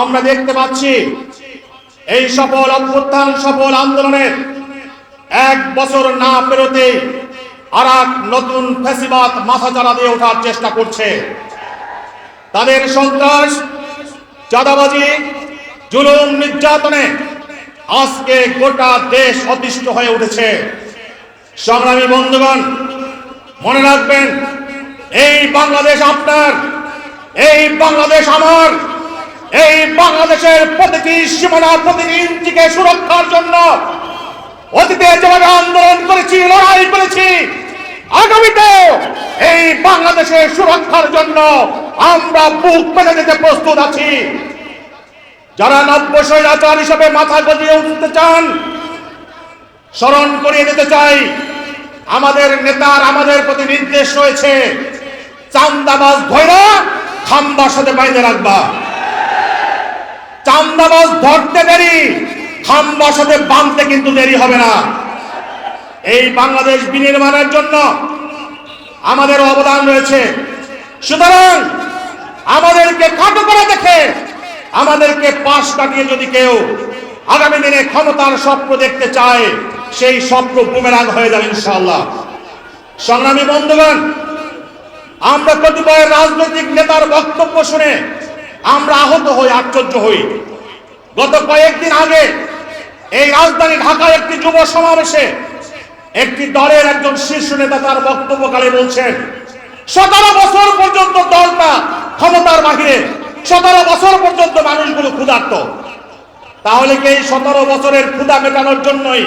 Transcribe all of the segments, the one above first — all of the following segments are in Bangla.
আমরা দেখতে পাচ্ছি এই সফল অভ্যুত্থান, সফল আন্দোলনের এক বছর না পেরোতে আর এক নতুন ফেসিবাদ মাথা চারা দিয়ে ওঠার চেষ্টা করছে। তাদের সন্ত্রাস, চাঁদাবাজি, জুলুম, নির্যাতনে আজকে গোটা দেশ অতিষ্ঠ হয়ে উঠেছে। সংগ্রামী বন্ধুগণ, মনে রাখবেন, এই বাংলাদেশ আপনার, এই বাংলাদেশ আমার। এই বাংলাদেশের প্রতিটি সীমানা প্রতিটি ইঞ্চিকে সুরক্ষার জন্য অতীতে যেভাবে আন্দোলন করেছি, লড়াই করেছি। আগামীতে এই বাংলাদেশের সুরক্ষার জন্য আমরা বুক পেতে যেতে প্রস্তুত আছি। যারা নব্য স্বৈরাচার হিসেবে মাথা গজিয়ে উঠতে চান, স্মরণ করিয়ে দিতে চাই, আমাদের নেতার আমাদের প্রতি নির্দেশ রয়েছে, চান্দাবাজ ধৈরা খাম্বার সাথে বাইরে রাখবা। চান্দাবাজ ধরতে দেরি খাম্বার সাথে বাঁধতে কিন্তু দেরি হবে না। এই বাংলাদেশ বিনির্মাণের জন্য আমাদের অবদান রয়েছে। সুতরাং আমাদেরকে খাটো করে দেখে, আমাদেরকে পাশ কাটিয়ে যদি কেউ আগামী দিনে ক্ষমতার স্বপ্ন দেখতে চায়, সেই স্বপ্ন বুমেরাং হয়ে যাবে ইনশাআল্লাহ। সংগ্রামী বন্ধুগণ, আমরা কতিপয় রাজনৈতিক নেতার বক্তব্য শুনে আমরা আহত হই, আশ্চর্য হই। গত কয়েকদিন আগে এই রাজধানী ঢাকার একটি যুব সমাবেশে একটি দলের একজন শীর্ষ নেতা তার বক্তব্যকালে বলছেন, সতেরো বছর পর্যন্ত দলটা ক্ষমতার বাহিরে, সতেরো বছর পর্যন্ত মানুষগুলো ক্ষুধার্ত। তাহলে কি এই সতেরো বছরের ক্ষুধা মেটানোর জন্যই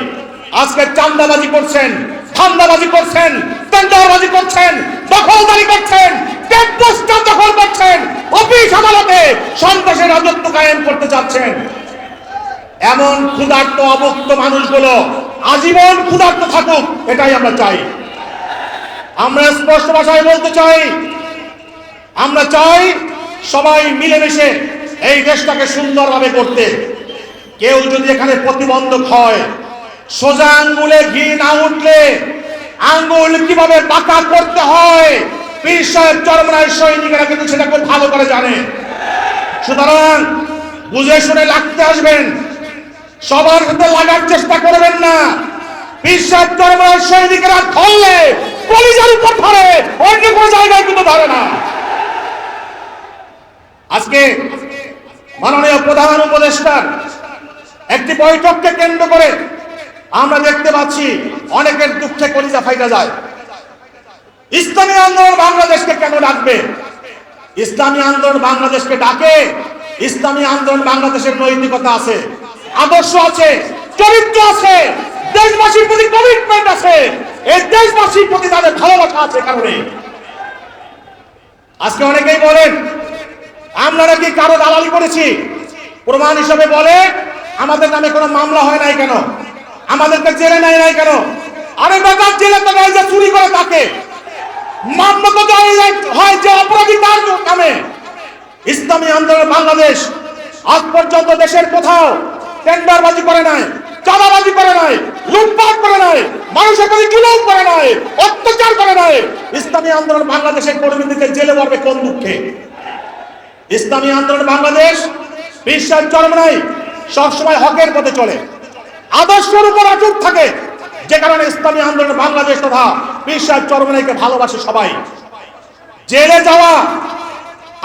আজকে চান্দাবাজি করছেন, ধান্দাবাজি করছেন, টেন্ডারবাজি করছেন, দখলদারি করছেন ক্যাম্পাসটা দখল করছেন, অফিস আদালতে সন্ত্রাসের রাজত্ব কায়েম করতে চাচ্ছেন। এমন ক্ষুধার্ত অবক্ত মানুষগুলো আজীবন ক্ষুধার্ত থাকুক, এটাই আমরা চাই। আমরা স্পষ্ট ভাষায় বলতে চাই, আমরা চাই সবাই মিলেমিশে এই দেশটাকে সুন্দরভাবে করতে কেউ যদি এখানে প্রতিবন্ধক হয় সোজা আঙ্গুলে ঘি না উঠলে আঙ্গুল কীভাবে বাঁকা করতে হয়? পীর সাহেব চরমরায় সৈনিকেরা কিন্তু সেটা খুব ভালো করে জানে। সুতরাং বুঝে শুনে লাগতে আসবেন, সবার সাথে লাগার চেষ্টা করবেন না। পীর সাহেব চরমরায় সৈনিকেরা ধরলে কলিজার উপর ধরে, অন্য কোনো জায়গায় কিন্তু ধরে না। আজকে মাননীয় প্রধান উপদেষ্টার একটি বৈঠককে কেন্দ্র করে আমরা দেখতে পাচ্ছি অনেকের দুঃখে কলিজা ফাইটা যায়। ইসলামী আন্দোলন বাংলাদেশকে কেন ডাকবে? ইসলামী আন্দোলন বাংলাদেশকে ডাকে। ইসলামী আন্দোলন বাংলাদেশের নৈতিকতা আছে, আদর্শ আছে, চরিত্র আছে, দেশবাসীর প্রতি কমিটমেন্ট আছে। এই দেশবাসীর প্রতি তাদের ভালোবাসা আছে কারণে। আজকে অনেকেই বলেন, আমরা নাকি কারও দালালি করেছি? প্রমাণ হিসেবে বলে, আমাদের নামে কোনো মামলা হয় নাই কেন? আমাদেরকে জেলে নেয় নাই কেন? আরে বেকার জেলে তো যে চুরি করে তাকে। মামলা তো হয় যে অপরাধী তার নামে। ইসলামী আন্দোলন বাংলাদেশ আজ পর্যন্ত দেশের কোথাও টেন্ডারবাজি করে নাই, চাঁদাবাজি করে নাই, লুটপাট করে নাই, মানুষের প্রতি জুলুম করে নাই, অত্যাচার করে নাই। ইসলামী আন্দোলন বাংলাদেশের কর্মীদেরকে জেলে মরবে কোন দুঃখে? ইসলামী আন্দোলন বাংলাদেশ বিশ্বাস চরম নাই, সবসময় হকের পথে চলে। আদর্শের উপর অটুট থাকে। যে কারণে ইসলামী আন্দোলন বাংলাদেশ তথা বিশ্বাস চরমনাইকে ভালোবাসে সবাই। জেলে যাওয়া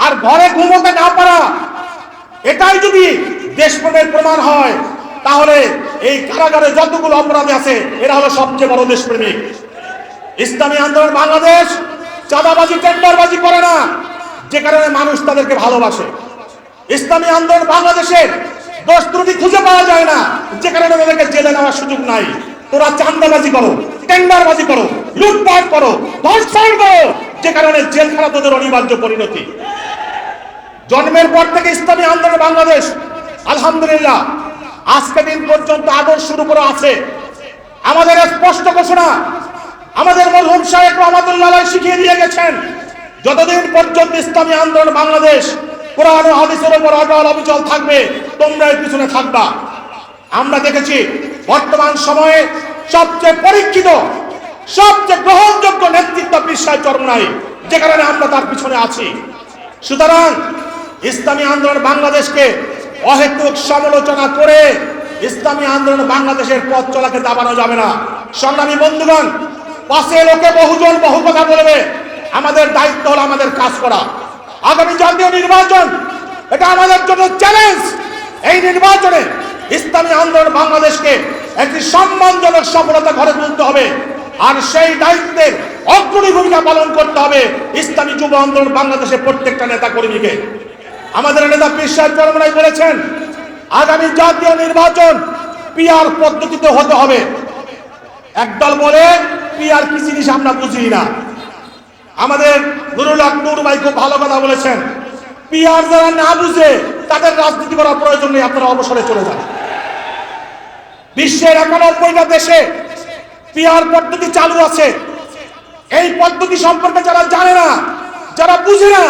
আর ঘরে ঘুমোতে না পারা, এটাই যদি দেশপ্রেমের প্রমাণ হয়, তাহলে এই কারাগারে যতগুলো অপরাধী আছে, এরা হলো সবচেয়ে বড় দেশপ্রেমিক। ইসলামী আন্দোলন বাংলাদেশ চাঁদাবাজি, টেন্ডারবাজি করে না, যে কারণে মানুষ তাদেরকে ভালোবাসে। ইসলামী আন্দোলন বাংলাদেশের দোষ ত্রুটি খুঁজে পাওয়া যায় না। যে কারণে তাদেরকে জেলে নেওয়ার সুযোগ নাই। তোরা চান্দাবাজি করো, টেন্ডারবাজি করো, লুটপাট করো, ধর্ষণ করো। যে কারণে জেল খানা তোদের অনিবার্য পরিণতি। জন্মের পর থেকে ইসলামী আন্দোলন বাংলাদেশ। আলহামদুলিল্লাহ, আজকে দিন পর্যন্ত আদর্শের উপরে আছে। আমাদের স্পষ্ট ঘোষণা, আমাদের মরহুম সাহেব রহমতুল্লাহ শিখিয়ে দিয়ে গেছেন, যতদিন পর্যন্ত ইসলামী আন্দোলন বাংলাদেশ কোরআন হাদিসের উপর অটল অবিচল থাকবে, তোমরা এর পিছনে থাকবা। আমরা দেখেছি, বর্তমান সময়ে সবচেয়ে পরীক্ষিত, সবচেয়ে গ্রহণযোগ্য নেতৃত্ব বিশ্বাস চরমনাই, যে কারণে আমরা তার পিছনে আছি। সুতরাং ইসলামী আন্দোলন বাংলাদেশকে অহেতুক সমালোচনা করে ইসলামী আন্দোলন বাংলাদেশের পথ চলাকে দাবানো যাবে না। সংগ্রামী বন্ধুগণ, পাশে লোকে বহুজন বহু কথা বলবে, আমাদের দায়িত্ব হলো আমাদের কাজ করা। আগামী জাতীয় নির্বাচন, এটা আমাদের জন্য চ্যালেঞ্জ এই নির্বাচনে ইসলামী আন্দোলন বাংলাদেশকে একটি সম্মানজনক সফলতা ঘরে তুলতে হবে। আর সেই দায়িত্বের অগ্রণী ভূমিকা পালন করতে হবে ইসলামী যুব আন্দোলন বাংলাদেশের প্রত্যেকটা নেতা কর্মীকে আমাদের নেতা সাহেব চরমরাই বলেছেন, আগামী জাতীয় নির্বাচন পিআর পদ্ধতিতে হতে হবে। একদল বলে পিআর কি জিনিস আমরা বুঝি না আমাদের নুরুল হক নূর ভাই খুব ভালো কথা বলেছেন। পিআর যারা না বুঝে তাদের রাজনীতি করার প্রয়োজন নেই, আপনারা অবসরে চলে যান। বিশ্বের একানব্বইটা দেশে পিআর পদ্ধতি চালু আছে। এই পদ্ধতি সম্পর্কে যারা জানে না, যারা বুঝে না,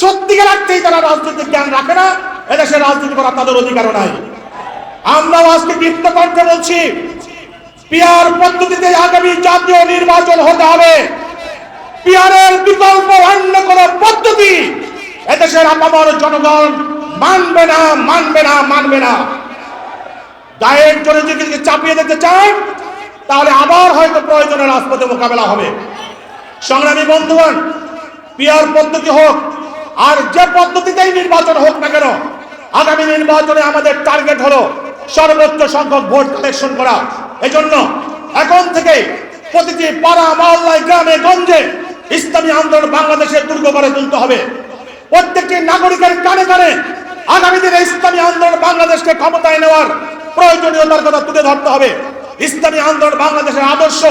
সত্যিকার অর্থেই যারা রাজনৈতিক জ্ঞান রাখে না, এদেশে রাজনীতি করার তাদের অধিকারও নাই। আমরাও আজকে দীপ্ত কণ্ঠে বলছি পিআর পদ্ধতিতে আগামী জাতীয় নির্বাচন হতে হবে। পিআরের বিকল্প অন্য কোন পদ্ধতি। এদেশের আপামর জনগণ মানবে না মানবে না মানবে না। গায়ের জোরে যদি চাপিয়ে দিতে চান তাহলে আবার হয়তো প্রয়োজনে রাজপথে মোকাবেলা হবে। সংগ্রামী বন্ধুগণ পিয়ার পদ্ধতি হোক, আর যে পদ্ধতিতেই নির্বাচন হোক না কেন, আগামী নির্বাচনে আমাদের টার্গেট হলো সর্বোচ্চ সংখ্যক ভোট কালেকশন করা। এজন্য এখন থেকে প্রতিটি পাড়া মহল্লায়, গ্রামে, গঞ্জে ইসলামী আন্দোলন বাংলাদেশের দুর্গ করে তুলতে হবে। প্রত্যেকটি নাগরিকের কানে কানে আগামী দিনে ইসলামী আন্দোলন বাংলাদেশকে ক্ষমতায় নেওয়ার প্রয়োজনীয়তার কথা তুলে ধরতে হবে। ইসলামী আন্দোলন বাংলাদেশের আদর্শ,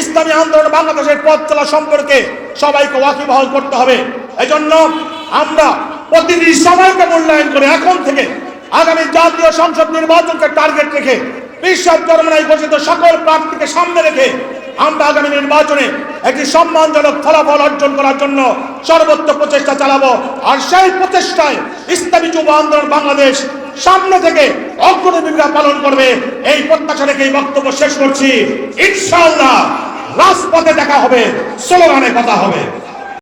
ইসলামী আন্দোলন বাংলাদেশের পথ চলা সম্পর্কে সবাইকে ওয়াকিবহাল করতে হবে। এজন্য আমরা প্রতিটি সময়কে মূল্যায়ন করে এখন থেকে আগামী জাতীয় সংসদ নির্বাচনকে টার্গেট রেখে বিশ্ব চরমনায় ঘোষিত সকল প্রার্থীকে সামনে রেখে আমরা আগামী নির্বাচনে একটি সম্মানজনক ফলাফল অর্জন করার জন্য সর্বোচ্চ প্রচেষ্টা চালাবো। আর সেই প্রচেষ্টায় ইসলামী যুব আন্দোলন বাংলাদেশ সামনে থেকে অগ্রণী ভূমিকা পালন করবে। এই প্রত্যাশা রেখে এই বক্তব্য শেষ করছি। ইনশাল্লাহ রাজপথে দেখা হবে, স্লোগানে কথা হবে।